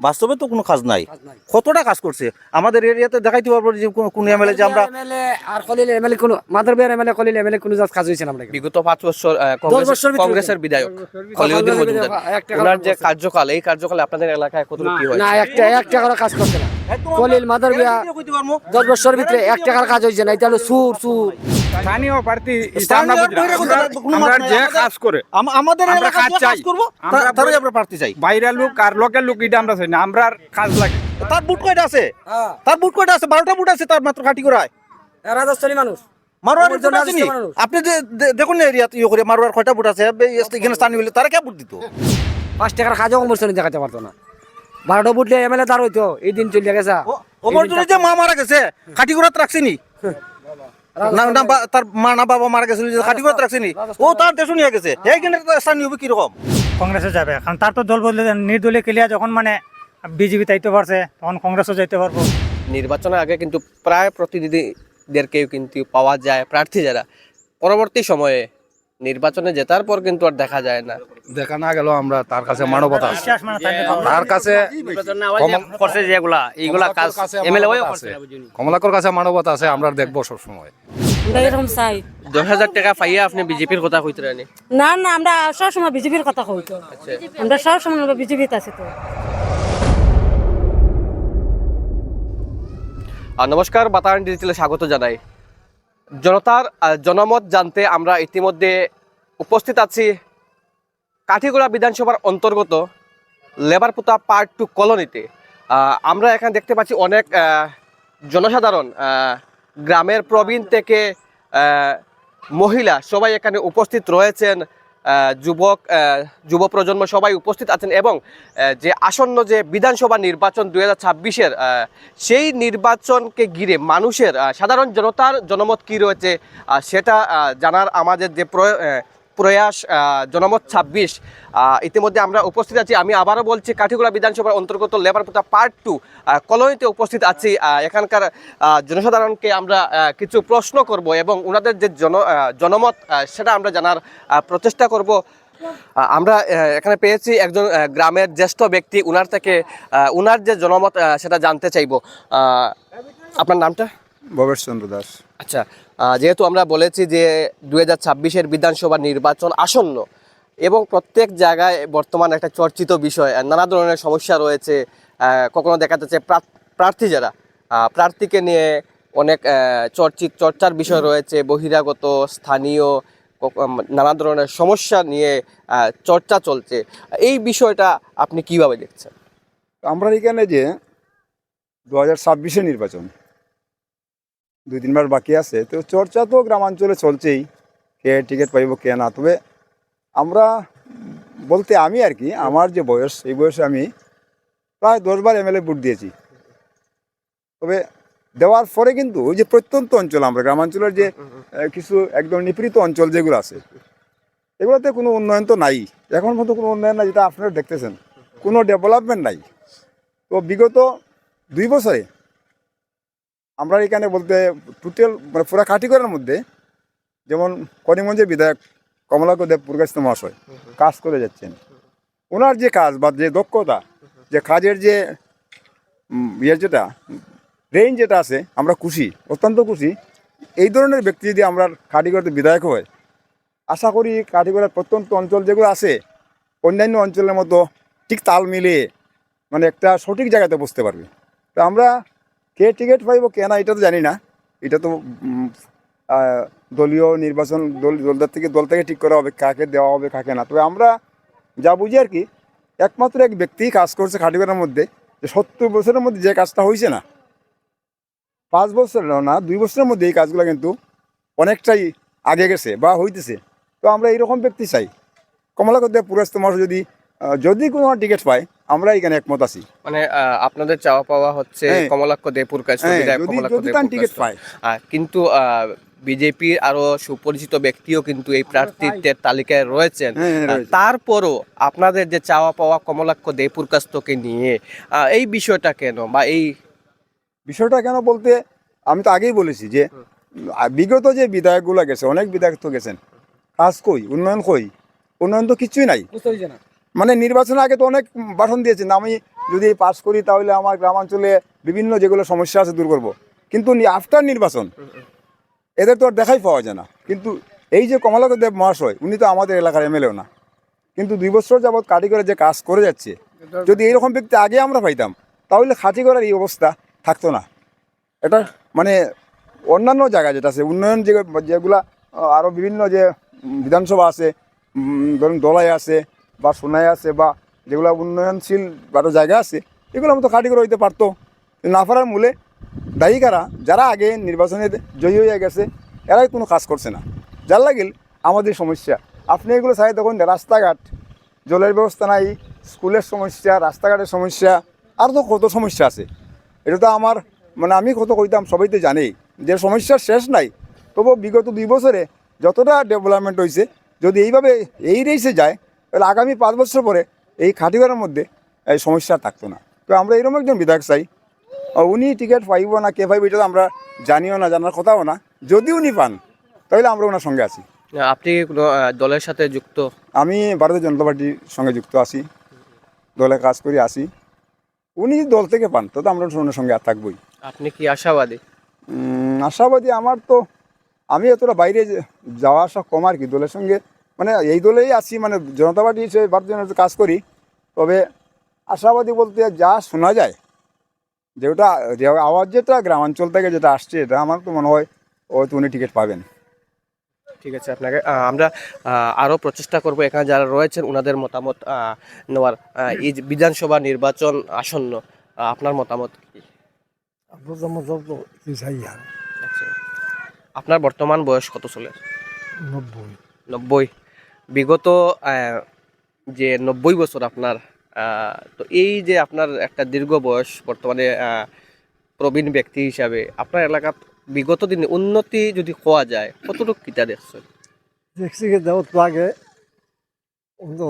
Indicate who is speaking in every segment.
Speaker 1: বাস্তবে তো কোনো কাজ নাই।
Speaker 2: কাজ
Speaker 1: কতটা কাজ করছে? আমাদের এরিয়াতে দেখাইতে পারব যে কোন- এমএলএ যে আমরা
Speaker 2: আর কলিল এমএলএ কোনো মাদার এমএলএ কলিল এমএলএ কোনো জাত কাজ হয়েছে না আমরা
Speaker 3: বিগত পাঁচ বছর আহ, কংগ্রেসের- কংগ্রেসের বিধায়ক খলিউদ্দিন মজুমদার। ওনার যে কার্যকাল এই কার্যকালে আপনাদের এলাকায় কতটুকু কি হয়েছে?
Speaker 2: না একটা এক টাকারও কাজ করছে না। কলিল মাদার বিয়া দশ বছর ভিতরে এক টাকার কাজ হয়েছে না এটা হলো সুর সুর।
Speaker 4: স্থানীয় প্রার্থী আমরা-। যে কাজ করে
Speaker 1: আমাদের
Speaker 4: আমরা কাজ চাই।
Speaker 1: করব
Speaker 4: আমরা
Speaker 1: আমরা প্রার্থী চাই।
Speaker 4: বাইরের লোক আর লোকের লোক এটা আমরা চাই না আমরা কাজ লাগে।
Speaker 1: তার বুট কয়টা আছে? তার বুট কয়টা আছে? বারোটা বুট আছে তার মাত্র খাটি করায়।
Speaker 2: রাজস্থানী মানুষ।
Speaker 1: বুট। আপনি দেখুন না ইয়ে করে মারোয়ার কয়টা বুট আছে? এখানে স্থানীয় হলে তারা কে বুট দিত?
Speaker 2: পাঁচ টাকার কাজও কমর্শন দেখাতে পারতো না। বারোটা বুটলে এমএলএ তার হইতো এই দিন চলে গেছে।
Speaker 1: ওমর জন্য যে মা মারা গেছে খাটি করাত রাখছিনি না? না না তার মা না বাবা মারা গেছিল যে খাটি করাত রাখছিনি। ও তার দেশ নিয়ে গেছে। এইখানে স্থানীয় হবে কীরকম?
Speaker 5: কংগ্রেসে যাবে। কারণ তার তো দল বদলে নির্দলীয় যখন মানে বিজেপি তাইতে পারছে তখন কংগ্রেসও যাইতে পারব।
Speaker 3: নির্বাচনের আগে কিন্তু প্রায় প্রতিনিধিদেরকেও কিন্তু পাওয়া যায় প্রার্থী যারা। পরবর্তী সময়ে নির্বাচনে জেতার পর কিন্তু আর দেখা যায় না।
Speaker 6: দেখা না গেল আমরা তার কাছে মানবতা
Speaker 5: মানে
Speaker 6: তার কাছে
Speaker 7: করছে যেগুলা এইগুলা কাজ এমএলএ
Speaker 6: মানবতা আছে। কমলাকর কাছে মানবতা আছে আমরা দেখব সবসময়।
Speaker 8: আমরা এরকম চাই।
Speaker 3: দশ হাজার টাকা পাইয়া আপনি বিজেপির কথা কইতে রানি?
Speaker 8: না না আমরা সবসময় বিজেপির কথা কই তো। আমরা সবসময় বিজেপিতে আছি তো।
Speaker 3: নমস্কার বাতায়ন ডিজিটালে স্বাগত জানাই। জনতার জনমত জানতে আমরা ইতিমধ্যে উপস্থিত আছি। কাঠিগোড়া বিধানসভার অন্তর্গত লেবারপুতা পার্ট টু কলোনিতে। আমরা এখানে দেখতে পাচ্ছি অনেক জনসাধারণ গ্রামের প্রবীণ থেকে মহিলা সবাই এখানে উপস্থিত রয়েছেন। যুবক যুব প্রজন্ম সবাই উপস্থিত আছেন এবং যে আসন্ন যে বিধানসভা নির্বাচন দু হাজার সেই নির্বাচনকে ঘিরে মানুষের সাধারণ জনতার জনমত কি রয়েছে সেটা জানার আমাদের যে প্রয়াস জনমত ছাব্বিশ। ইতিমধ্যে আমরা উপস্থিত আছি। আমি আবারও বলছি, কাঠিগোড়া বিধানসভার অন্তর্গত লেবারপুতা পার্ট টু কলোনিতে উপস্থিত আছি। এখানকার জনসাধারণকে আমরা কিছু প্রশ্ন করব এবং ওনাদের যে জন জনমত সেটা আমরা জানার প্রচেষ্টা করব। আমরা এখানে পেয়েছি একজন গ্রামের জ্যেষ্ঠ ব্যক্তি। উনার থেকে উনার যে জনমত সেটা জানতে চাইব। আপনার নামটা?
Speaker 6: ভবেশ চন্দ্র দাস।
Speaker 3: আচ্ছা যেহেতু আমরা বলেছি যে দু হাজার ছাব্বিশের বিধানসভা নির্বাচন আসন্ন এবং প্রত্যেক জায়গায় বর্তমান একটা চর্চিত বিষয়, নানা ধরনের সমস্যা রয়েছে কখনো দেখা যাচ্ছে প্রার্থ- যারা প্রার্থীকে নিয়ে অনেক চর্চিত, চর্চার বিষয় রয়েছে, বহিরাগত, স্থানীয় নানা ধরনের সমস্যা নিয়ে চর্চা চলছে। এই বিষয়টা আপনি কীভাবে দেখছেন?
Speaker 6: আমরা এখানে যে দু হাজার নির্বাচন দুই তিনবার বাকি আছে। তো চর্চা তো গ্রামাঞ্চলে চলছেই কে টিকিট পাইব কে না। তবে আমরা বলতে আমি আর কি আমার যে বয়স এই বয়সে আমি প্রায় দশবার এমএলএ ভোট দিয়েছি। তবে দেওয়ার পরে কিন্তু ওই যে প্রত্যন্ত অঞ্চল আমরা গ্রামাঞ্চলের যে কিছু একদম নিপীড়িত অঞ্চল যেগুলো আছে এগুলোতে কোনো উন্নয়ন তো নাই। এখন মতো কোনো উন্নয়ন নাই যেটা আপনারা দেখতেছেন। কোনো ডেভেলপমেন্ট নাই। তো বিগত দুই বছরে আমরা এখানে বলতে টোটাল মানে পুরা কাঠিগড়ের মধ্যে যেমন করিমগঞ্জের বিধায়ক কমলাক দেব পুরকাস্ত মহাশয় কাজ করে যাচ্ছেন। ওনার যে কাজ বা যে দক্ষতা, যে কাজের যে ইয়ে যেটা রেঞ্জ যেটা আছে, আমরা খুশি, অত্যন্ত খুশি। এই ধরনের ব্যক্তি যদি আমরা কাঠিগড়তে বিধায়ক হয় আশা করি কাঠিগড়ার প্রত্যন্ত অঞ্চল যেগুলো আছে, অন্যান্য অঞ্চলের মতো ঠিক তাল মিলিয়ে মানে একটা সঠিক জায়গাতে বসতে পারবে। তো আমরা কে টিকিট পাইব, কে না এটা তো জানি না। এটা তো দলীয় নির্বাচন দল, দলদার থেকে, দল থেকে ঠিক করা হবে, কাকে দেওয়া হবে, কাকে না। তবে আমরা যা বুঝি আর কি, একমাত্র এক ব্যক্তি কাজ করছে খাটিগড়ার মধ্যে, যে সত্তর বছরের মধ্যে যে কাজটা হয়েছে না। পাঁচ বছর না, দুই বছরের মধ্যে এই কাজগুলো কিন্তু অনেকটাই আগে গেছে বা হইতেছে। তো আমরা এইরকম ব্যক্তি চাই। কমলাকর দেব পুরস্ত মানুষ যদি যদি কোনো টিকিট পায় আমরা এখানে একমত আছি।
Speaker 3: মানে আপনাদের চাওয়া পাওয়া হচ্ছে
Speaker 6: হ্যাঁ।
Speaker 3: কমলাক্ষ দেপুর কাছে
Speaker 6: হ্যাঁ, টিকিট
Speaker 3: পুরকাস্ত।
Speaker 6: পায়।
Speaker 3: কিন্তু বিজেপির আরও সুপরিচিত ব্যক্তিও কিন্তু এই প্রার্থীদের তালিকায় রয়েছেন।
Speaker 6: হ্যাঁ, হ্যাঁ।
Speaker 3: তারপরও আপনাদের যে চাওয়া পাওয়া কমলাক্ষ দেপুর কাস্তকে নিয়ে আহ, এই বিষয়টা কেন বা এই
Speaker 6: বিষয়টা কেন বলতে আমি তো আগেই বলেছি যে বিগত যে বিধায়কগুলো গেছে অনেক বিধায়ক তো গেছেন। কাজ কই? উন্নয়ন কই? উন্নয়ন তো কিছুই নাই।
Speaker 2: না।
Speaker 6: মানে নির্বাচনের আগে তো অনেক ভাষণ দিয়েছেন আমি যদি পাস করি তাহলে আমার গ্রামাঞ্চলে বিভিন্ন যেগুলো সমস্যা আছে দূর করব। কিন্তু আফটার নির্বাচন এদের তো আর দেখাই পাওয়া যায় না। কিন্তু এই যে কমলাকর দেব মহাশয় উনি তো আমাদের এলাকার এমএলএও না। কিন্তু দুই বছর যাবৎ কাটি যে কাজ করে যাচ্ছে যদি এইরকম ব্যক্তি আগে আমরা পাইতাম তাহলে খাটি করার এই অবস্থা থাকতো না। এটা মানে অন্যান্য জায়গায় যেটা আছে উন্নয়ন যে যেগুলা আহ, আরও বিভিন্ন যে বিধানসভা আছে ধরুন দলাই আছে বা সোনাই আছে বা যেগুলো উন্নয়নশীল আরও জায়গা আছে এগুলো মতো খাটি করে হইতে পারতো। না পারার মূলে দায়িকারা যারা আগে নির্বাচনে জয়ী হয়ে গেছে, এরাই কোনো কাজ করছে না। যার লাগিল আমাদের সমস্যা। আপনি এগুলো চাই তখন রাস্তাঘাট, জলের ব্যবস্থা নাই, স্কুলের সমস্যা, রাস্তাঘাটের সমস্যা, আর তো কত সমস্যা আছে। এটা তো আমার মানে আমি কত কইতাম, সবাই তো জানেই। যে সমস্যার শেষ নাই তবু বিগত দুই বছরে যতটা ডেভেলপমেন্ট হয়েছে যদি এইভাবে এই রেসে যায় তাহলে আগামী পাঁচ বছর পরে এই খাটিগড়ের মধ্যে এই সমস্যা থাকতো না। তো আমরা এরকম একজন বিধায়ক চাই। উনি টিকিট পাইব না কে পাইব এটা তো আমরা জানিও না জানার কথাও না। যদি উনি পান তাহলে আমরা ওনার সঙ্গে আছি।
Speaker 3: আপনি কোনো দলের সাথে যুক্ত?
Speaker 6: আমি ভারতীয় জনতা পার্টির সঙ্গে যুক্ত আছি। দলে কাজ করি আসি উনি যদি দল থেকে পান তো আমরা ওনার সঙ্গে আর থাকবোই।
Speaker 3: আপনি কি আশাবাদী?
Speaker 6: আশাবাদী আমার তো আমি এতটা বাইরে যাওয়া আসা কম আর কি। দলের সঙ্গে মানে এই দলেই আছি মানে জনতা পার্টি হিসেবে ভারতীয় জনতা কাজ করি। তবে আশাবাদী বলতে যা শোনা যায় যেটা যে আওয়াজ যেটা গ্রামাঞ্চল থেকে যেটা আসছে এটা আমার তো মনে হয় হয়তো উনি টিকিট পাবেন।
Speaker 3: ঠিক আছে আপনাকে আমরা আরও প্রচেষ্টা করব এখানে যারা রয়েছেন ওনাদের মতামত নেওয়ার এই বিধানসভা নির্বাচন আসন্ন আপনার মতামত কি? আচ্ছা। আপনার বর্তমান বয়স কত চলে নব্বই। নব্বই। বিগত যে নব্বই বছর আপনার তো এই যে আপনার একটা দীর্ঘ বয়স বর্তমানে প্রবীণ ব্যক্তি হিসাবে আপনার এলাকাত বিগত দিনে উন্নতি যদি কোয়া যায় কতটুকু কিতা দেখছেন?
Speaker 2: দেখছি কি দেওয়ার আগে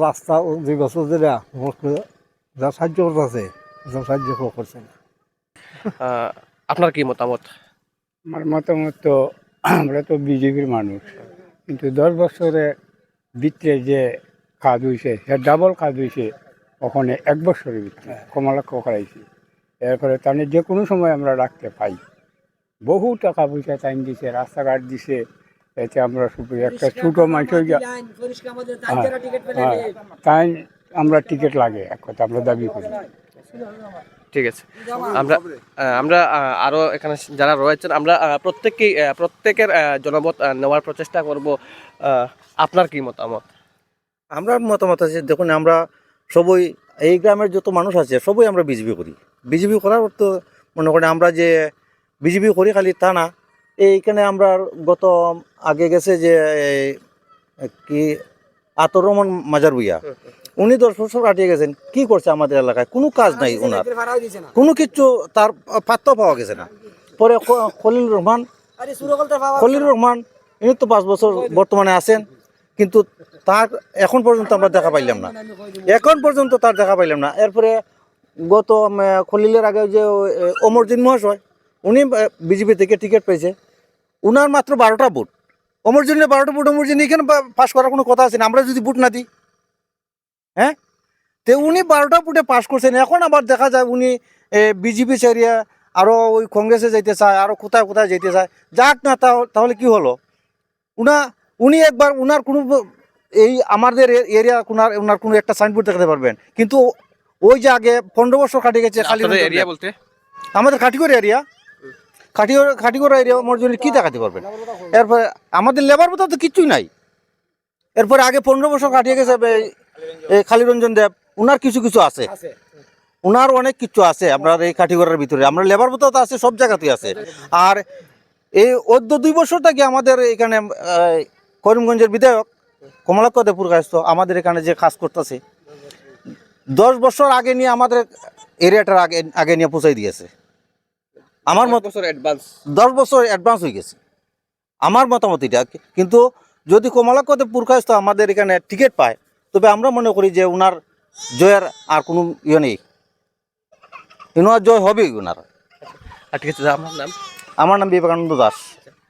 Speaker 2: রাস্তা দুই বছর ধরে যা সাহায্য করতেছে যা সাহায্য করছে না।
Speaker 3: আপনার কি মতামত?
Speaker 4: আমার মতামত তো আমরা তো বিজেপির মানুষ। কিন্তু দশ বছরে ভিতরে যে কাজ হয়েছে সে ডাবল কাজ হয়েছে ওখানে এক বছরের ভিতরে কমলাক্ষ করাইছি। এরপরে তাহলে যে কোনো সময় আমরা রাখতে পাই। বহু টাকা পয়সা টাইম দিছে রাস্তাঘাট দিছে এতে আমরা একটা ছোটো মানুষ হয়ে হ্যাঁ, তাই আমরা টিকিট লাগে এক কথা আমরা দাবি করি।
Speaker 3: ঠিক আছে। আমরা আমরা আরও এখানে যারা রয়েছেন আমরা প্রত্যেককেই প্রত্যেকের জনমত নেওয়ার প্রচেষ্টা করব আপনার কি মতামত?
Speaker 1: আমরা মতামত আছে দেখুন আমরা সবই এই গ্রামের যত মানুষ আছে সবই আমরা বিজেপি করি। বিজেপি করার অর্থ মনে করেন আমরা যে বিজেপি করি খালি তা না। এইখানে আমরা গত আগে গেছে যে এই, কি আতর রহমান মাজার বুইয়া উনি দশ বছর কাটিয়ে গেছেন কি করছে আমাদের এলাকায়? কোনো কাজ নাই ওনার। কোনো কিছু তার পাত্র পাওয়া গেছে না। পরে খলিল রহমান খলিল রহমান ইনি তো পাঁচ বছর বর্তমানে আছেন। কিন্তু তার এখন পর্যন্ত আমরা দেখা পাইলাম না। এখন পর্যন্ত তার দেখা পাইলাম না। এরপরে গত খলিলের আগে যে অমরজিৎ মহাশয়, উনি বিজেপি থেকে টিকিট পেয়েছে। উনার মাত্র বারোটা বুট অমরজিনের বারোটা বুট অমরজিন এখানে পাশ করার কোনো কথা আছে না? আমরা যদি বুট না দিই। হ্যাঁ? তো উনি বারোটা ভোটে পাশ করছেন। এখন আবার দেখা যায় উনি বিজেপি চারিয়া আরও ওই কংগ্রেসে যেতে চায় আরও কোথায় কোথায় যেতে চায়। যাক না তাহ- তাহলে কি হলো? উনা উনি একবার উনার কোনো এই আমাদের এরিয়া উনার ওনার কোনো একটা সাইনবোর্ড দেখাতে পারবেন। কিন্তু ওই যে আগে পনেরো বছর কাটে গেছে খালি
Speaker 3: এরিয়া বলতে?
Speaker 1: আমাদের খাটিগড় এরিয়া খাটিগড় খাটিগড় এরিয়া আমার জন্য কি দেখাতে পারবেন? এরপরে আমাদের লেবার বোধ তো কিচ্ছুই নাই। এরপরে আগে পনেরো বছর কাটিয়ে গেছে এই- খালিরঞ্জন দেব। উনার কিছু কিছু আছে। উনার অনেক কিছু আছে আপনার এই কাঠিগড়ের ভিতরে। আমরা লেবার বোধ তো আছে সব জায়গাতেই আছে। আর এই অর্ধ দুই বছর থেকে আমাদের এখানে করিমগঞ্জের বিধায়ক কমলাক্ষ দেপুর কাস্ত আমাদের এখানে যে কাজ করতেছে দশ বছর আগে নিয়ে আমাদের এরিয়াটার আগে আগে নিয়ে পৌঁছাই দিয়েছে আমার মত
Speaker 3: বছর অ্যাডভান্স
Speaker 1: দশ বছর অ্যাডভান্স হয়ে গেছে আমার মতামত এটা কিন্তু যদি কমলাক্ষতে পুরকাস্ত আমাদের এখানে টিকিট পায় তবে আমরা মনে করি যে ওনার জয়ের আর কোনো ইয়ে নেই ওনার জয় হবেই ওনার
Speaker 3: আর ঠিক আছে আপনার নাম
Speaker 1: আমার নাম বিবেকানন্দ দাস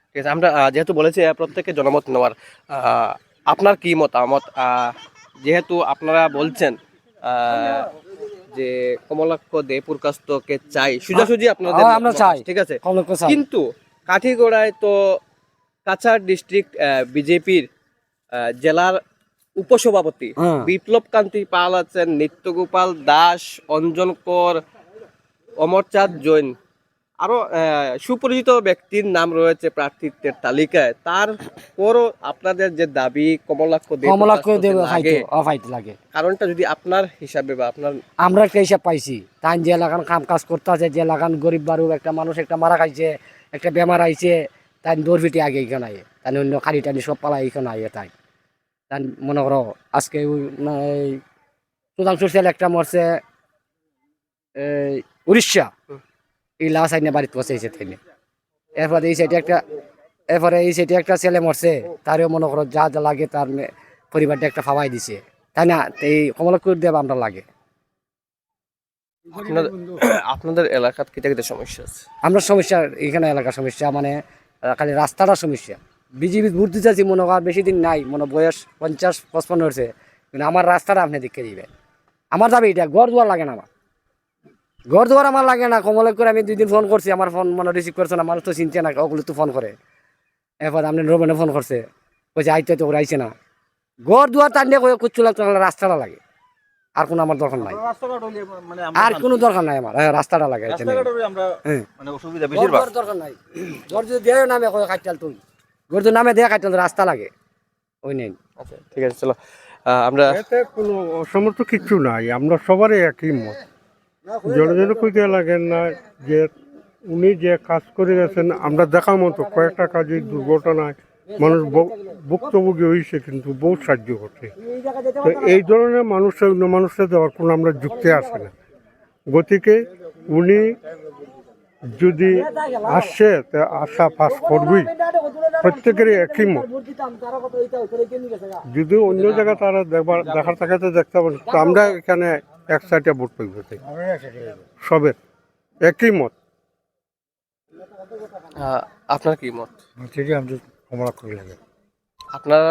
Speaker 3: ঠিক আছে আমরা যেহেতু বলেছি প্রত্যেকে জনমত নেওয়ার আপনার কি মতামত যেহেতু আপনারা বলছেন যে কমলাক্ষ দেপুর কাস্তকে চাই সোজাসুজি আপনাদের
Speaker 7: আমরা চাই।
Speaker 3: ঠিক আছে কিন্তু কাঠিগড়ায় তো কাছাড় ডিস্ট্রিক্ট বিজেপির জেলার উপসভাপতি
Speaker 7: হ্যাঁ।
Speaker 3: বিপ্লব কান্তি পাল আছেন নিত্যগোপাল দাস অঞ্জন কর অমরচাঁদ জৈন আরও আহ, সুপরিচিত ব্যক্তির নাম রয়েছে প্রার্থীত্বের তালিকায়। তারপরও আপনাদের যে দাবি কমলাক্ষ
Speaker 7: কমলাক্ষ
Speaker 3: লাগে। কারণটা যদি আপনার হিসাবে বা আপনার
Speaker 7: আমরা একটা হিসাব পাইছি। তাই যে লাগান কাম কাজ করতে আছে যে লাগান গরিব বারু একটা মানুষ একটা মারা খাইছে একটা বেমার আইছে তাই দৌড় ফিটি আগে এখানে আয়ে। তাই অন্য কালি টানি সব পালা এখানে আয়ে তাই। তাই মনে করো আজকে ওই না এই সুধাংশু সেল একটা মরছে এই উড়িষ্যা। এই লাশ আইনে বাড়িতে বসেছে থেনে এরপরে এই সাইডে একটা এরপরে এই সাইডে একটা ছেলে মরছে তারও মনে করো যা যা লাগে তার পরিবারটা একটা ফাওয়াই দিছে। তাই না? এই কমলাকুর দেব আমরা লাগে।
Speaker 3: আপনাদের এলাকাত কিটা কিটা সমস্যা আছে?
Speaker 7: আমরা সমস্যা এখানে এলাকার সমস্যা মানে খালি রাস্তাটার সমস্যা। বিজেপি ভোট দিতে চাচ্ছি মনে কর বেশি দিন নাই মনে বয়স পঞ্চাশ পঁচপান্ন হয়েছে। কিন্তু আমার রাস্তাটা আপনি দেখে দিবে আমার যাবে এটা ঘর দুয়ার লাগে না আমার। ঘর দুয়ার আমার লাগে না কমলে করে আমি দুই দিন ফোন করছি আমার ফোন মানে রিসিভ করছে না মানুষ তো চিনছে না ওগুলো তো ফোন করে। এরপর আপনি রোবনে ফোন করছে বলছে আইতে তো ওরা আইছে না। ঘর দুয়ার টান দিয়ে কুচ্ছু লাগতো না রাস্তাটা লাগে। আর কোনো আমার দরকার নাই। আর কোনো দরকার নাই আমার হ্যাঁ, রাস্তাটা লাগে। হ্যাঁ।
Speaker 1: মানে
Speaker 7: দরকার নাই। ঘর যদি দেয় নামে কয় কাটাল তুই। ঘর যদি নামে দেয়া কাটাল রাস্তা লাগে। ওই নেই
Speaker 3: আচ্ছা ঠিক আছে চলো। আমরা
Speaker 9: কোনো অসমর্থ কিছু নাই আমরা সবারই একই মত। জনজন কইতে লাগেন না যে উনি যে কাজ করে গেছেন, আমরা দেখার মতো কয়েকটা কাজে দুর্ঘটনায় মানুষ ভুক্তভোগী হয়েছে, কিন্তু বহু সাহায্য করছে তো এই ধরনের মানুষের অন্য মানুষের দেওয়ার কোনো আমরা যুক্তি আসে না। গতিকে উনি যদি আসছে তা আশা পাস করবই। প্রত্যেকেরই একই মত। যদি অন্য জায়গায় তারা দেখবার দেখার থাকাতে দেখতে পারেন তো আমরা এখানে এক সাইডে ভোট পাইব সবের একই মত।
Speaker 3: আপনার কি মত? আপনার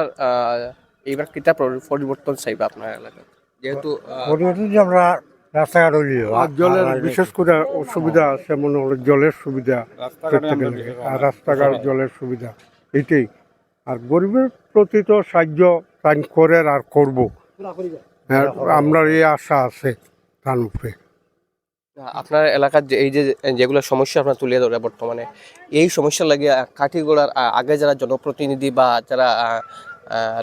Speaker 3: এইবার কিটা পরিবর্তন চাইবে আপনার এলাকায়? যেহেতু
Speaker 2: পরিবর্তন যে আমরা রাস্তাঘাট
Speaker 9: আর জলের বিশেষ করে অসুবিধা আছে মনে হলো জলের সুবিধা আর রাস্তাঘাট জলের সুবিধা এটাই। আর গরিবের প্রতি তো সাহায্য করে আর করব। আমরা এই আশা আছে তার উপরে
Speaker 3: আপনার এলাকার যে এই যে যেগুলো সমস্যা আপনার তুলে ধরে বর্তমানে এই সমস্যা লাগে আহ, কাঠিগোড়ার আগে যারা জনপ্রতিনিধি বা যারা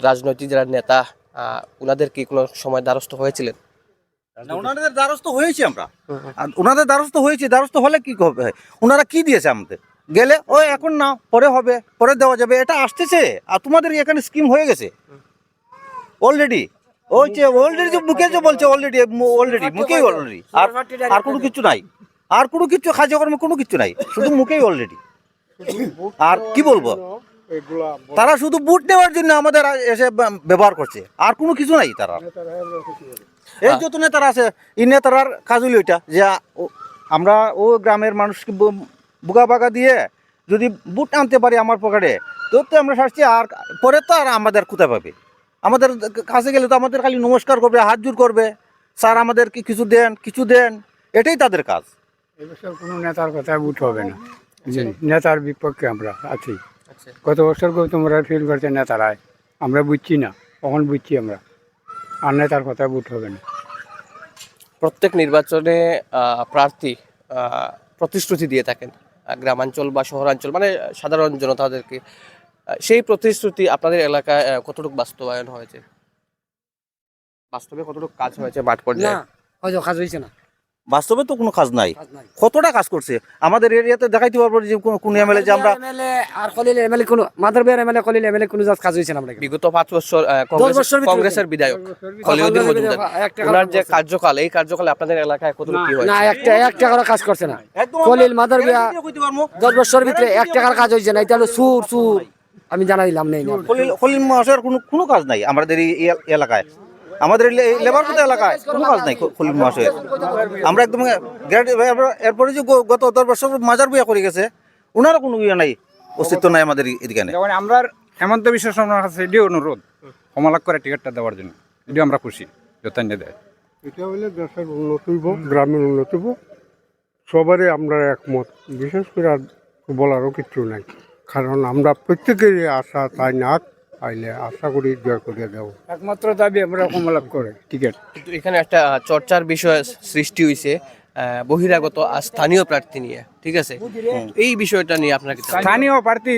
Speaker 3: রাজনৈতিক যারা নেতা ওনাদের কি কোনো সময় দ্বারস্থ হয়েছিলেন?
Speaker 1: ওনাদের দ্বারস্থ হয়েছি আমরা। আর ওনাদের দ্বারস্থ হয়েছি দ্বারস্থ হলে কি হবে? ওনারা কি দিয়েছে আমাদের? গেলে ও এখন না পরে হবে পরে দেওয়া যাবে। এটা আসতেছে আর তোমাদের এখানে স্কিম হয়ে গেছে। অলরেডি ওই যে অলরেডি যে মুখে যে বলছে অলরেডি অলরেডি মুখেই অলরেডি আর আর কোনো কিছু নাই। আর কোনো কিছু কার্যক্রমে কোনো কিছু নাই। শুধু মুখেই অলরেডি আর কি বলব? তারা শুধু বুট নেওয়ার জন্য আমাদের এসে ব্যবহার করছে। আর কোনো কিছু নাই তারা। এই যত নেতারা আছে এই নেতারার কাজ হইল ওইটা যে আমরা ও গ্রামের মানুষকে বুকা বাগা দিয়ে যদি বুট আনতে পারি আমার পকেটে তো আমরা শাসছি আর পরে তো আর আমাদের কোথায় পাবে। আমাদের কাছে গেলে তো আমাদের খালি নমস্কার করবে হাত জোর করবে। স্যার আমাদেরকে কিছু দেন কিছু দেন এটাই তাদের কাজ।
Speaker 4: এবছর কোনো নেতার কথা উঠ হবে না। যে নেতার বিপক্ষে আমরা আছি।
Speaker 3: আচ্ছা।
Speaker 4: গত বছর তোমরা ফিল করছে নেতারায়। আমরা বুঝছি না কখন বুঝছি আমরা। আর নেতার কথা উঠ হবে না।
Speaker 3: প্রত্যেক নির্বাচনে প্রার্থী প্রতিশ্রুতি দিয়ে থাকেন। গ্রামাঞ্চল বা শহরাঞ্চল মানে সাধারণ জনতাদেরকে। সেই প্রতিশ্রুতি আপনাদের এলাকায় কতটুকু বাস্তবায়ন হয়েছে? বাস্তবে কতটুকু কাজ হয়েছে মাঠ
Speaker 7: না
Speaker 3: পর্যায়ে
Speaker 7: হয়তো কাজ হয়েছে না।
Speaker 1: বাস্তবে তো কোনো কাজ নাই। কতটা কাজ করছে? আমাদের এরিয়াতে দেখাইতে পারব যে কোন- কোন এমএলএ যে আমরা
Speaker 7: এমএলএ আর কলিল এমএলএ কোনো মাদার এমএলএ কলিল এমএলএ কোনো কাজ হয়েছে না আমরা
Speaker 3: বিগত পাঁচ বছর কংগ্রেস- কংগ্রেসের বিধায়ক খলিউদ্দিন মজুমদার। ওনার যে কার্যকাল এই কার্যকালে আপনাদের এলাকায় কত কি হয়েছে?
Speaker 7: না একটা এক টাকারও কাজ করছে না। কলিল মাদার বিয়া
Speaker 1: আমরা কইতে পারব।
Speaker 7: দশ বছর ভিতরে এক টাকার কাজ হয়েছে না। এটা হলো সুর সুর। আমি জানাই দিলাম নেই।
Speaker 1: খলিল খলিল মহাশয়ের কোনো কোনো কাজ নাই আমাদের এই এলাকায়। আমাদের এই লেবার কোথা এলাকায়? কোনো কাজ নাই খলিল মহাশয়ের। আমরা একদম এরপরে যে গত দশ বছর মাজার বিয়া করে গেছে ওনারও কোনো ইয়ে নাই অস্তিত্ব নাই আমাদের এদিকে
Speaker 10: যেমন আমরা হেমন্ত বিশ্ব শর্মার কাছে এটিও অনুরোধ কমলাক করে টিকিটটা দেওয়ার জন্য। এটিও আমরা খুশি যথান্য দেয়।
Speaker 9: এটা হলে দেশের উন্নতি হইব গ্রামের উন্নতি হইব। সবারই আমরা একমত বিশেষ করে আর বলারও কিছু নাই। কারণ আমরা প্রত্যেকেরই আশা তাই না? পাইলে আশা করি জয় করিয়া দেব।
Speaker 4: একমাত্র দাবি আমরা কমলাভ করে। টিকিট
Speaker 3: কিন্তু এখানে একটা চর্চার বিষয় সৃষ্টি হয়েছে বহিরাগত আর স্থানীয় প্রার্থী নিয়ে ঠিক আছে? এই বিষয়টা নিয়ে আপনাকে
Speaker 4: স্থানীয় প্রার্থী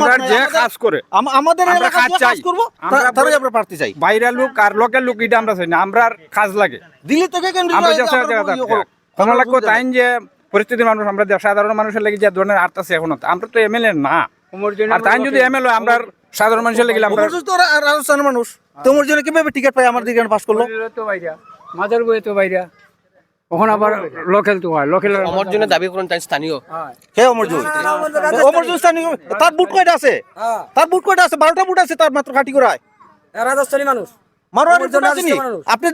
Speaker 1: নাই।
Speaker 4: যে কাজ করে
Speaker 1: আমাদের
Speaker 4: আমরা কাজ চাই।
Speaker 1: করব
Speaker 4: আমরা
Speaker 1: আমরা প্রার্থী চাই।
Speaker 4: বাইরের লোক আর লোকের লোক এটা আমরা চাই না। আমরা কাজ লাগে।
Speaker 1: দিল্লি থেকে কেন্দ্র
Speaker 4: আমরা
Speaker 1: ইয়ে
Speaker 4: যে
Speaker 1: করো।
Speaker 4: কমলা লাগবো তাই যে পরিস্থিতির মানুষ আমরা সাধারণ মানুষের লাগি যে ধরনের আর্ট আছে এখন আমরা তো এমএলএ না। আর তাই যদি এমএলএ আমরা সাধারণ মানুষের লাগি আমরা
Speaker 1: তো রাজস্থানের মানুষ। তোমার জন্য কীভাবে টিকিট পাই আমার দিকে পাস করল।
Speaker 4: তো বাইরা মাদার বই তো বাইরা ওখানে আবার লোকেল তো হয় লোকেল
Speaker 3: আমার জন্য দাবি করুন তাই স্থানীয়।
Speaker 1: হে অমরজুন অমরজুন স্থানীয় তার বুট কয়টা আছে? তার বুট কয়টা আছে? বারোটা বুট আছে তার মাত্র খাটি করায়।
Speaker 7: রাজস্থানী মানুষ।
Speaker 1: মারোয়ার। আপনি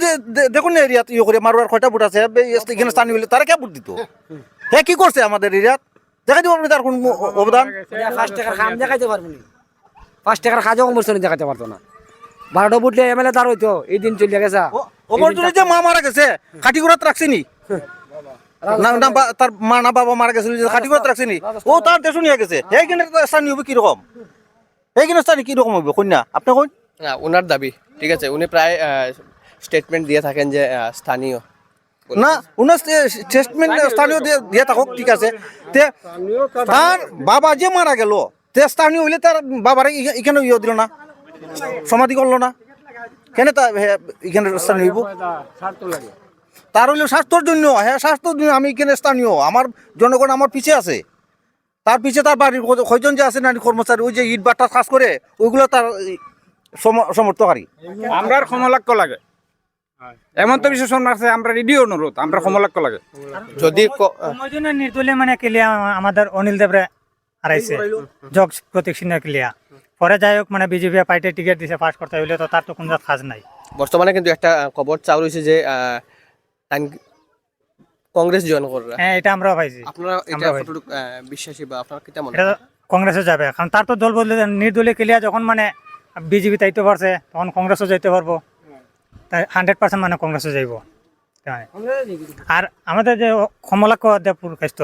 Speaker 1: দেখুন এরিয়াত ইয়ে করে মারোয়ার কয়টা বুট আছে? এখানে স্থানীয় হলে তারা কে বুট দিত? হে কি করছে আমাদের এরিয়াত? দেখা দিব আপনি তার কোন ও- অবদান?
Speaker 7: পাঁচ টাকার খাম দেখাইতে পারব না। পাঁচ টাকার খাজও কমরশনি দেখাতে পারতো না। বারোটা বুটলে এমএলএ তার হইতো এই দিন চলে গেছে।
Speaker 1: যে মা মারা গেছে খাটি করাত রাখছিনি না? না বা- তার মা না বাবা মারা গেছিল যে খাটি করাত রাখছিনি ও তার দেশ নিয়ে গেছে। এইখানে স্থানীয় হবে কীরকম? এইখানে স্থানীয় কীরকম হবে? কন্যা আপনি কই
Speaker 3: না ওনার দাবি। ঠিক আছে উনি প্রায় স্টেটমেন্ট দিয়ে থাকেন যে স্থানীয়
Speaker 1: না উনার স্টেটমেন্ট স্থানীয় দিয়ে দিয়ে থাকুক ঠিক আছে। তে তার বাবা যে মারা গেল তে স্থানীয় হইলে তার বাবার এখানে ইয়ে দিল না। সমাধি করল না। কেন তা হে- এখানে স্থানীয় হইব? তার হইলে স্বাস্থ্যর জন্য। হ্যাঁ স্বাস্থ্যর জন্য আমি এখানে স্থানীয়। আমার জনগণ আমার পিছে আছে। তার পিছে তার বাড়ির কয়জন যে আছে না কর্মচারী ওই যে ইট বাট্টা কাজ করে ওইগুলো তার সমর্থকারী।
Speaker 4: আমরা আর কমলাক্ষ লাগে। এমন তো বিশেষণ আছে আমরা রেডিও অনুরোধ আমরা কমলাক্ষ লাগে।
Speaker 3: যদি
Speaker 5: নির্দলীয় মানে ক্লিয়া আমাদের অনিল দেবরে হারাইছে জগ প্রতীক সিংহ ক্লিয়া পরে যাই হোক মানে বিজেপি পার্টি টিকিট দিছে পাস করতে হইলে তো তার তো কোনো কাজ নাই।
Speaker 3: বর্তমানে কিন্তু একটা খবর চাউ রয়েছে যে কংগ্রেস জয়েন করবে।
Speaker 5: হ্যাঁ এটা আমরাও পাইছি।
Speaker 3: আপনারা এটা কতটুকু বিশ্বাসী বা আপনার কিটা মনে
Speaker 5: কংগ্রেসে যাবে কারণ তার তো দল বদলে নির্দলীয় ক্লিয়া যখন মানে বিজেপি তাইতে পারছে, তখন কংগ্রেসও যাইতে পারব। তাই হান্ড্রেড পার্সেন্ট মানে কংগ্রেসে যাইব। আর আমাদের যে কমলাক্ষ দেবপুর কাস্ত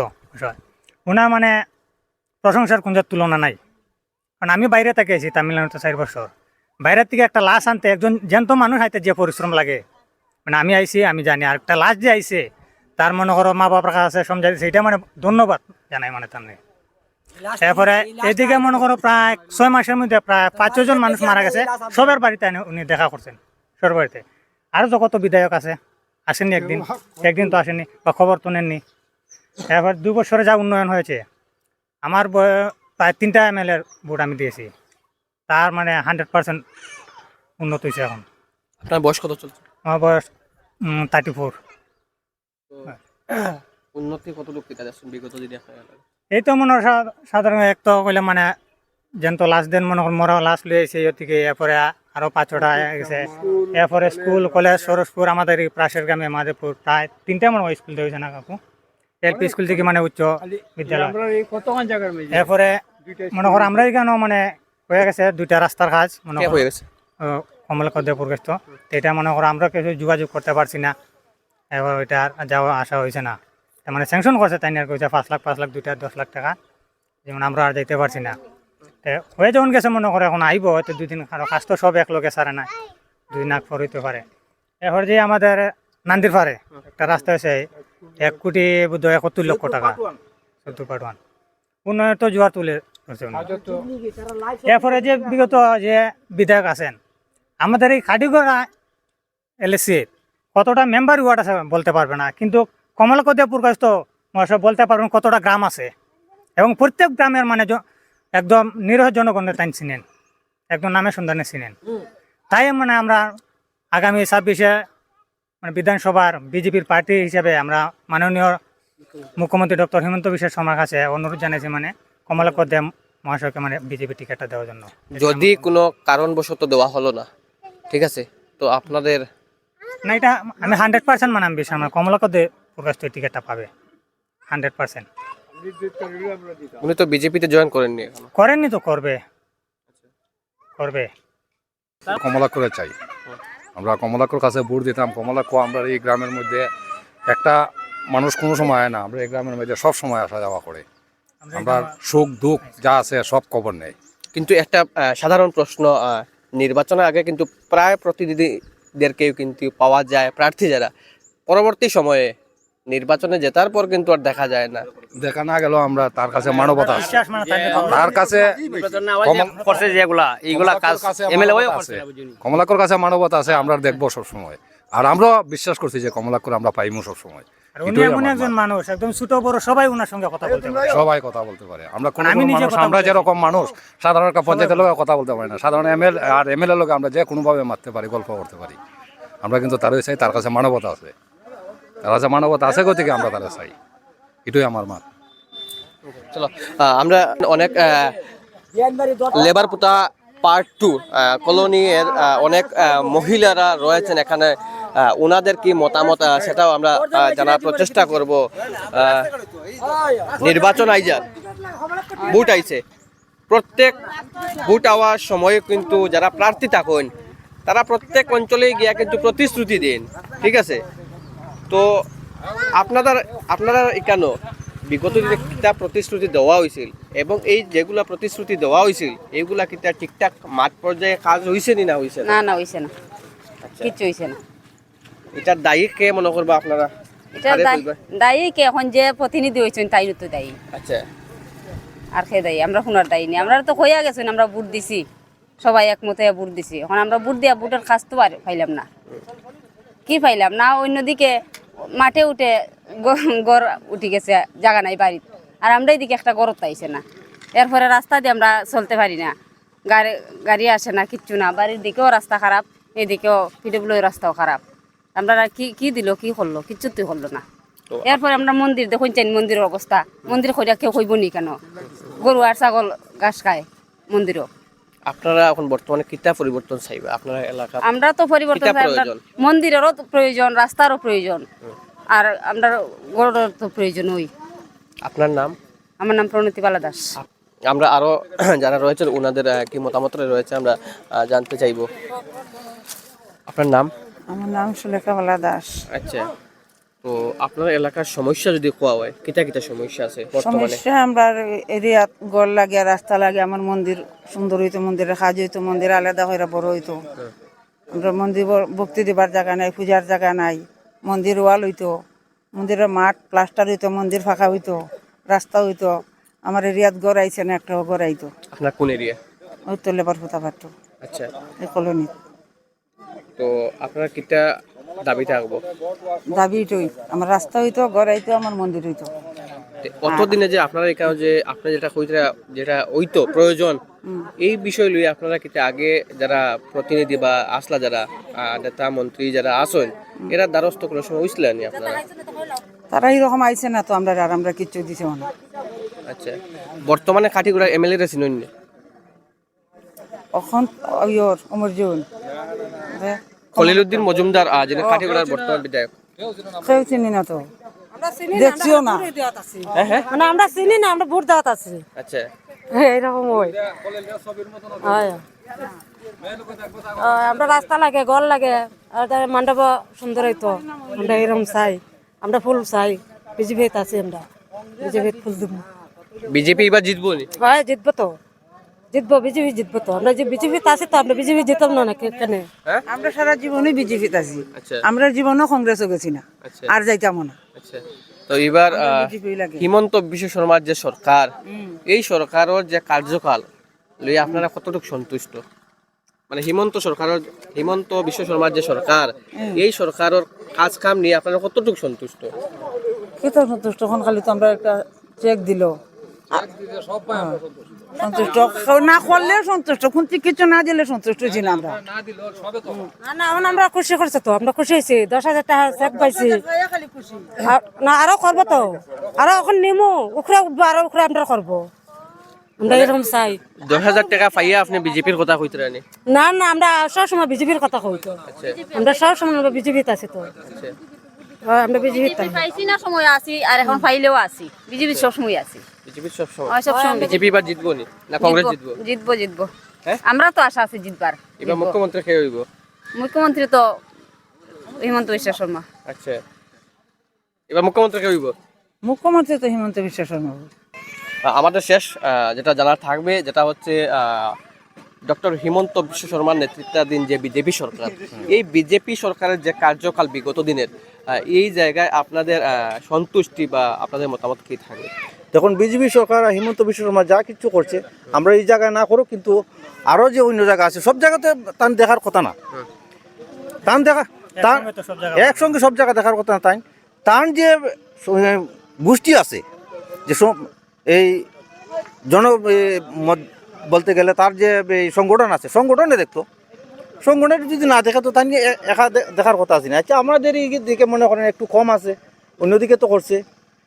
Speaker 5: ওনার মানে প্রশংসার কোনো তুলনা নাই। কারণ আমি বাইরে থেকে আছি তামিলনাড়ুতে চার বছর। বাইরের থেকে একটা লাশ আনতে একজন জ্যান্ত মানুষ হাইতে যে পরিশ্রম লাগে মানে আমি আইছি, আমি জানি। আর একটা লাশ যে আইছে, তার মনে করো মা বাবার কাছে সমঝাই সেইটা মানে ধন্যবাদ জানাই মানে তার নিয়ে। এরপরে এদিকে মনে করো প্রায় ছয় মাসের মধ্যে প্রায় পাঁচ ছজন মানুষ মারা গেছে। সবার বাড়িতে উনি দেখা করছেন সবার বাড়িতে। আরও তো কত বিধায়ক আছে আসেননি একদিন একদিন তো আসেনি বা খবর তো নেননি। এরপর দু বছরে যা উন্নয়ন হয়েছে আমার প্রায় তিনটা এম এল এর ভোট আমি দিয়েছি। তার মানে হান্ড্রেড পার্সেন্ট উন্নত হয়েছে এখন।
Speaker 3: আপনার বয়স কত চলছে?
Speaker 5: আমার বয়স থার্টি ফোর।
Speaker 3: উন্নতি কতটুকু বিগত আপনার এলাকায়?
Speaker 5: এই তো মনে হয় সা- সাধারণ এক তো কইলে মানে যেন তো লাস্ট দিন মনে মরা লাস্ট লই আইছে ইয়ে থেকে এরপরে আরও পাঁচ ছটা গেছে এরপরে স্কুল কলেজ সরসপুর আমাদের এই প্রাসের গ্রামে মাধবপুর প্রায় তিনটা মনে হয় স্কুল হয়েছে না কাকু? এলপি স্কুল থেকে মানে উচ্চ বিদ্যালয়। এরপরে মনে করো আমরা এখানেও মানে হয়ে গেছে দুইটা রাস্তার কাজ মনে করো।
Speaker 3: হয়ে গেছে।
Speaker 5: কমলাকর দেবপুর গেছে তো। এটা মনে করো আমরা কিছু যোগাযোগ করতে পারছি না। এবার ওইটা আর যাওয়া আসা হয়েছে না। মানে স্যাংশন করছে তাই আর কইছে পাঁচ লাখ পাঁচ লাখ, দুইটা, দশ লাখ টাকা। যেমন আমরা আর যাইতে পারছি না। হয়ে যখন গেছে মনে করো এখন আইব, হয়তো দুই দিন আরও কাজ তো সব এক লোকে সারে না দুই নাক পর হইতে পারে। এরপর যে আমাদের নান্দির পারে একটা রাস্তা আছে এক কোটি বোধ একাত্তর লক্ষ টাকা। চোদ্দ পাটওয়ান উন্নয়ন তো জোয়ার তুলে এরপরে যে বিগত যে বিধায়ক আছেন, আমাদের এই খাটিগড়া এলএসি কতটা মেম্বার ওয়ার্ড আছে বলতে পারবে না। কিন্তু কমলকদেবপুর কাছ তো মহাশয় বলতে পারবেন কতটা গ্রাম আছে। এবং প্রত্যেক গ্রামের মানে একদম নিরহ জনগণের তাই চিনেন। একদম নামে সন্ধানে চিনেন। তাই মানে আমরা আগামী ছাব্বিশে মানে বিধানসভার বিজেপির পার্টি হিসেবে আমরা মাননীয় মুখ্যমন্ত্রী ডক্টর হিমন্ত বিশ্ব শর্মার কাছে অনুরোধ জানাইছি মানে কমলাকর মহাশয়কে মানে বিজেপি টিকিটটা দেওয়ার জন্য।
Speaker 3: যদি কোনো কারণবশত দেওয়া হলো না ঠিক আছে? তো আপনাদের
Speaker 5: না এটা আমি হান্ড্রেড পার্সেন্ট মানে আমি বিশ্বাস আমার কমলাকর দেব প্রকাশ টিকিটটা পাবে। Hundred percent.
Speaker 3: উনি তো বিজেপিতে জয়েন করেননি
Speaker 5: করেননি তো করবে। করবে।
Speaker 10: কমলা চাই। আমরা কমলাকর কাছে ভোট দিতাম। কমলাক্ষ আমরা এই গ্রামের মধ্যে একটা মানুষ কোনো সময় হয় না। আমরা এই গ্রামের মধ্যে সব সময় আসা যাওয়া করে। আমরা সুখ দুঃখ যা আছে সব খবর নেই।
Speaker 3: কিন্তু একটা সাধারণ প্রশ্ন নির্বাচনের আগে কিন্তু প্রায় প্রতিনিধিদেরকেও কিন্তু পাওয়া যায় প্রার্থী যারা। পরবর্তী সময়ে নির্বাচনে জেতার পর কিন্তু আর দেখা যায় না।
Speaker 10: দেখা না গেলেও আমরা তার কাছে মানবতা আছে।
Speaker 5: মানে।
Speaker 10: তার কাছে
Speaker 7: করছে যেগুলা এইগুলা কাজ
Speaker 10: কমলাকর কাছে
Speaker 7: এমএলএ
Speaker 10: মানবতা আছে। কমলাকর কাছে মানবতা আছে আমরা দেখব সব সময় আর আমরা বিশ্বাস করছি যে কমলাকর আমরা পাইমু সব সময়
Speaker 5: উনি এমন একজন মানুষ একদম ছোট বড় সবাই ওনার সঙ্গে কথা বলতে পারে।
Speaker 10: সবাই কথা বলতে পারে। আমরা কোন মানুষ আমরা যেরকম মানুষ সাধারণ একটা পঞ্চায়েতের লোক কথা বলতে পারি না। সাধারণ এমএল আর এমএলএ লোক আমরা যে কোনোভাবে মারতে পারি গল্প করতে পারি। আমরা কিন্তু তারই চাই তার কাছে মানবতা আছে। কাছে মানবতা আছে গতিকে আমরা তারা চাই। এটাই আমার মাত।
Speaker 3: চলো আমরা অনেক লেবার পুতা পার্ট টু কলোনি এর অনেক মহিলারা রয়েছেন এখানে ওনাদের কি মতামত সেটাও আমরা জানার প্রচেষ্টা করব নির্বাচন আইজার ভোট আইছে। প্রত্যেক ভোট আওয়ার সময় কিন্তু যারা প্রার্থী থাকেন, তারা প্রত্যেক অঞ্চলেই গিয়া কিন্তু প্রতিশ্রুতি দেন, ঠিক আছে? তো আপনাদের আপনারা কেন? বিগত দিনে কিতা প্রতিশ্রুতি দেওয়া হয়েছিল এবং এই যেগুলা প্রতিশ্রুতি দেওয়া হয়েছিল এইগুলা কিতা ঠিকঠাক মাঠ পর্যায়ে কাজ হয়েছে নি না হয়েছে না
Speaker 8: না হইছে না। কিচ্ছু হইছে না।
Speaker 3: এটার দায়ী কে মনে করবা আপনারা?
Speaker 8: এটা দায়ী- কে? এখন যে প্রতিনিধি হয়েছেন তাই তো দায়ী।
Speaker 3: আচ্ছা।
Speaker 8: আর খেয়ে দায়ী আমরা শোনার দায়ী নেই আমরা তো কইয়া গেছেন আমরা ভোট দিছি। সবাই একমতে বুট দিছি। এখন আমরা বুট দিয়া ভোটের কাজ তো আর পাইলাম না। কি পাইলাম? না অন্যদিকে মাঠে উঠে গড় উঠে গেছে জায়গা নাই বাড়ির। আর আমরা এদিকে একটা গরত পাইছে না। এরপরে রাস্তা দিয়ে আমরা চলতে পারি না। গাড়ি গাড়ি আসে না কিচ্ছু না। বাড়ির দিকেও রাস্তা খারাপ এদিকেও পিডব্লিউ রাস্তাও খারাপ। আমরা কি কি দিল কি করল? কিচ্ছুতেই করল না। এরপরে আমরা মন্দির দেখুন চাই মন্দিরের অবস্থা। মন্দির কইরা কেউ কইব নি কেন? গরু আর ছাগল ঘাস খায় মন্দিরও।
Speaker 3: আপনারা এখন বর্তমানে কিতা পরিবর্তন চাইবে আপনার এলাকা
Speaker 8: আমরা তো পরিবর্তন? মন্দিরেরও প্রয়োজন রাস্তারও প্রয়োজন। আর আমরা গরুর তো প্রয়োজন ওই।
Speaker 3: আপনার নাম?
Speaker 8: আমার নাম প্রণতি বালা দাস।
Speaker 3: আমরা আরও যারা রয়েছেন ওনাদের কি মতামত রয়েছে আমরা জানতে চাইব। আপনার নাম?
Speaker 11: আমার নাম সুলেখা বালা দাস।
Speaker 3: আচ্ছা। তো আপনার এলাকার সমস্যা যদি কোয়া হয় কিতা কিতা সমস্যা আছে বর্তমানে?
Speaker 11: সমস্যা আমরা এরিয়াত গড় লাগে রাস্তা লাগে আমার মন্দির সুন্দর হইতো মন্দিরের কাজ হইতো মন্দির আলাদা হইরা বড় হইতো। আমরা মন্দির ভক্তি দিবার জায়গা নাই পূজার জায়গা নাই মন্দির ওয়াল হইতো মন্দিরের মাঠ প্লাস্টার হইতো মন্দির ফাঁকা হইতো রাস্তা হইতো আমার এরিয়াত গড় আইছে না একটা গড় আইতো।
Speaker 3: আপনার কোন এরিয়া?
Speaker 11: ওই তো লেবার ফুতা পারতো
Speaker 3: আচ্ছা।
Speaker 11: এই কলোনিত
Speaker 3: তো আপনারা কিতা দাবি থাকব।
Speaker 11: দাবি এটাই আমার রাস্তা হইতো গড় আইতো আমার মন্দির হইতো।
Speaker 3: অতদিনে যে আপনারা এখানে যে আপনারা যেটা কইতে যেটা ওইতো প্রয়োজন এই বিষয় লই আপনারা কিতা আগে যারা প্রতিনিধি বা আসলা যারা নেতা মন্ত্রী যারা আসেন এরা দ্বারস্থ কোনো সময় হইছিলেন আপনারা?
Speaker 11: তারা এইরকম আইছে না তো আমরা আর আমরা কিচ্ছু দিছে না।
Speaker 3: আচ্ছা। বর্তমানে কাঠিগুড়া এমএলএ রা চিনুন?
Speaker 11: অখন অমরজুন
Speaker 3: খলিলুদ্দিন মজুমদার যিনি কাঠিগুড়ার বর্তমান বিধায়ক।
Speaker 11: কেউ চিনি না তো দেখছিও না।
Speaker 3: হ্যাঁ হ্যাঁ।
Speaker 8: মানে আমরা চিনি না আমরা ভোট দেওয়াত আছি।
Speaker 3: আচ্ছা।
Speaker 8: এইরকম ওই হয়। আমরা রাস্তা লাগে ঘর লাগে আর মণ্ডপ সুন্দর হইতো। আমরা এরকম চাই। আমরা ফুল চাই। বিজেপিত আছি আমরা। বিজেপিত ফুল দিব।
Speaker 3: বিজেপি এবার জিতবো নি?
Speaker 8: হয় জিতবো তো। জিতবো বিজেপি জিতবো তো। আমরা যে বিজেপি বিজেপিত আছি তো আমরা বিজেপি জিতাম না নাকি কেন
Speaker 11: আমরা সারা জীবনই বিজেপিত আছি।
Speaker 3: আচ্ছা।
Speaker 11: আমরা জীবনও কংগ্রেসও গেছি না।
Speaker 3: আচ্ছা।
Speaker 11: আর যাইতাম না।
Speaker 3: আচ্ছা। তো এবার আহ,
Speaker 11: বিজেপি লাগে।
Speaker 3: হিমন্ত বিশ্ব শর্মার যে সরকার এই সরকারের যে কার্যকাল লই আপনারা কতটুকু সন্তুষ্ট? মানে হিমন্ত সরকারের হিমন্ত বিশ্ব শর্মার যে সরকার এই সরকারের কাজ কাম নিয়ে আপনারা কতটুকু সন্তুষ্ট?
Speaker 11: কি তো সন্তুষ্ট? খালি তো আমরা একটা চেক দিল। হ্যাঁ। সন্তুষ্ট। না করলে সন্তুষ্ট। কোন কিছু না দিলে সন্তুষ্ট ছিল আমরা।
Speaker 8: না না এখন আমরা খুশি করছে তো আমরা খুশি হয়েছি। দশ হাজার টাকা চেক পাইছি। না আরও করব তো। আরও এখন নিমু উখরা উঠবো আরও উখরা আমরা করব। আমরা এরকম চাই।
Speaker 3: দশ হাজার টাকা পাইয়া আপনি বিজেপির কথা কইতে রানি?
Speaker 8: না না আমরা সবসময় বিজেপির কথা কই তো।
Speaker 3: আচ্ছা।
Speaker 8: আমরা সবসময় বিজেপিতে আছি তো।
Speaker 3: আচ্ছা।
Speaker 8: আমরা বিজেপিতে পাইছি না সময় আছি আর এখন পাইলেও আছি। বিজেপি সব সময় আছি।
Speaker 3: বিজেপির সব সময়।
Speaker 8: সব সময়।
Speaker 3: বিজেপি এবার জিতবো নি? না কংগ্রেস জিতবো?
Speaker 8: জিতবো জিতবো।
Speaker 3: হ্যাঁ?
Speaker 8: আমরা তো আশা আছে জিতবার।
Speaker 3: এবার মুখ্যমন্ত্রী খেয়ে হইব?
Speaker 8: মুখ্যমন্ত্রী তো হিমন্ত বিশ্ব শর্মা।
Speaker 3: আচ্ছা। এবার মুখ্যমন্ত্রী কে হইব?
Speaker 11: মুখ্যমন্ত্রী তো হিমন্ত বিশ্ব শর্মা।
Speaker 3: আমাদের শেষ আহ, যেটা জানার থাকবে যেটা হচ্ছে ডক্টর হিমন্ত বিশ্ব শর্মার নেতৃত্বাধীন যে বিজেপি সরকার এই বিজেপি সরকারের যে কার্যকাল বিগত দিনের এই জায়গায় আপনাদের সন্তুষ্টি বা আপনাদের মতামত কি থাকে?
Speaker 1: দেখুন বিজেপি সরকার হিমন্ত বিশ্ব শর্মা যা কিছু করছে আমরা এই জায়গায় না করো কিন্তু আরও যে অন্য জায়গা আছে সব জায়গাতে তান দেখার কথা না। তান দেখা তান
Speaker 5: একসঙ্গে সব জায়গা
Speaker 1: দেখার কথা না তাই। তার যে গোষ্ঠী আছে যে সব- এই জন বলতে গেলে তার যে সংগঠন আছে, সংগঠনে দেখতো। সংগঠন যদি না দেখে তো তাই নিয়ে একা দেখার কথা আছে না। আচ্ছা আমাদের দিকে মনে করেন একটু কম আছে, অন্যদিকে তো করছে।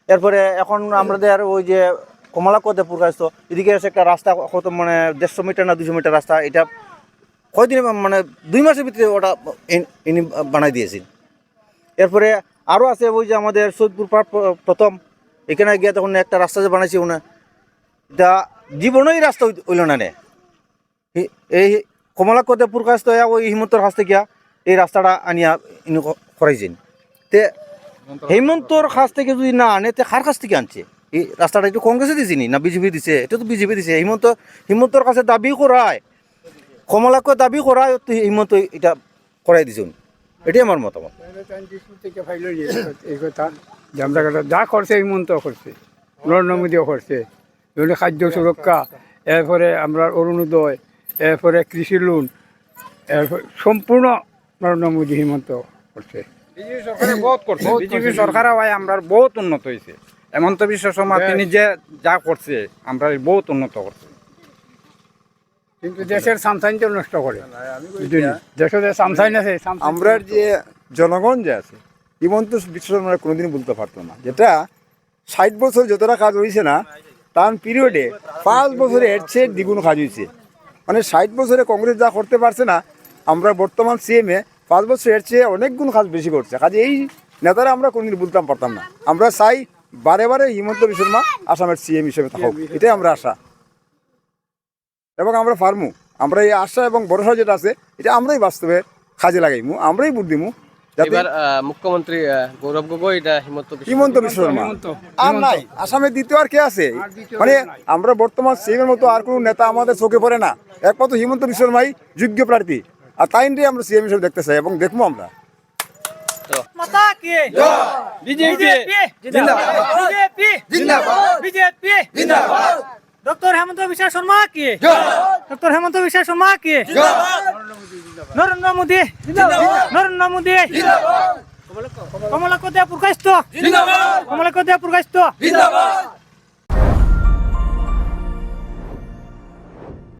Speaker 1: এরপরে এখন আমাদের ওই যে কমলা কদে প্রকাশিত এদিকে এসে একটা রাস্তা কত মানে দেড়শো মিটার না দুশো মিটার রাস্তা, এটা কয়দিনে মানে দুই মাসের ভিতরে ওটা ইন- বানাই দিয়েছেন এরপরে আরও আছে ওই যে আমাদের সৈদপুর পাড় প্রথম, এখানে গিয়ে তখন একটা রাস্তা যে বানাইছে ওনা এটা জীবনেই রাস্তা হইল না হি- এই কমলাক্ষতে প্রকাশ তো ওই হিমন্তর কাছ থেকে এই রাস্তাটা আনিয়া ইনি করাইছেন তে হেমন্তর কাছ থেকে যদি না আনে, তে কার কাছ থেকে আনছে? এই রাস্তাটা একটু কংগ্রেসে দিছে নি? না বিজেপি দিছে? এটা তো বিজেপি দিছে। হিমন্ত হিমন্তর কাছে দাবি করায় কমলাক্ষ দাবি করায় হিমন্ত এটা করাই দিছে। এটাই আমার মতামত।
Speaker 4: যা করছে হিমন্ত করছে নরেন্দ্র মোদীও করছে যেমন খাদ্য সুরক্ষা এরপরে আমরা অরুণোদয় এরপরে কৃষি লোন এরপরে সম্পূর্ণ নরেন্দ্র মোদী হিমন্ত করছে।
Speaker 12: বিজেপি সরকারে বহুত করছে। বিজেপি সরকার ভাই আমরা বহুত উন্নত হয়েছে। হেমন্ত বিশ্ব শর্মা তিনি যে যা করছে আমরা বহুত উন্নত করছে।
Speaker 4: কিন্তু দেশের সামসাইনটা নষ্ট করে। বুঝলি? দেশে যে সামসাইন আছে
Speaker 6: আমরা যে জনগণ যে আছে হিমন্ত বিশ্ব শর্মা কোনোদিন বলতে পারতো না। যেটা ষাট বছর যতটা কাজ হয়েছে না তার পিরিয়ডে পাঁচ বছরে এর চেয়ে দ্বিগুণ কাজ হয়েছে। মানে ষাট বছরে কংগ্রেস যা করতে পারছে না, আমরা বর্তমান সিএমে পাঁচ বছর এর চেয়ে অনেক গুণ কাজ বেশি করছে। কাজে এই নেতারা আমরা কোনোদিন বলতাম পারতাম না। আমরা চাই বারে বারে হিমন্ত বিশ্ব শর্মা আসামের সিএম হিসেবে থাকুক। এটাই আমরা আশা। এবং আমরা ফার্মু আমরা এই আশা এবং ভরসা যেটা আছে, এটা আমরাই বাস্তবে কাজে লাগাইমু, আমরাই বুদ্ধি দিমু।
Speaker 3: এবার মুখ্যমন্ত্রী গৌরব গগৈ এটা হিমন্ত
Speaker 6: হিমন্ত বিশ্ব শর্মা। আর নাই আসামে দ্বিতীয় আর কে আছে? মানে আমরা বর্তমান সিএমের মতো আর কোনো নেতা আমাদের চোখে পড়ে না। একমাত্র হিমন্ত বিশ্ব শর্মাই যোগ্য প্রার্থী। আর তাই নিয়ে আমরা সিএম হিসেবে দেখতে চাই এবং দেখব আমরা।
Speaker 5: বিজেপি। বিজেপি। জিন্দাবাদ। বিজেপি। জিন্দাবাদ। ডক্টর হেমন্ত বিশ্ব শর্মা কি ডক্টর হেমন্ত বিশ্ব শর্মা কে নরেন্দ্র মোদী নরেন্দ্র মোদী কমলাক্ষ দেয়া প্রকাশ কমলাক্ষ দেয়া প্রকাশ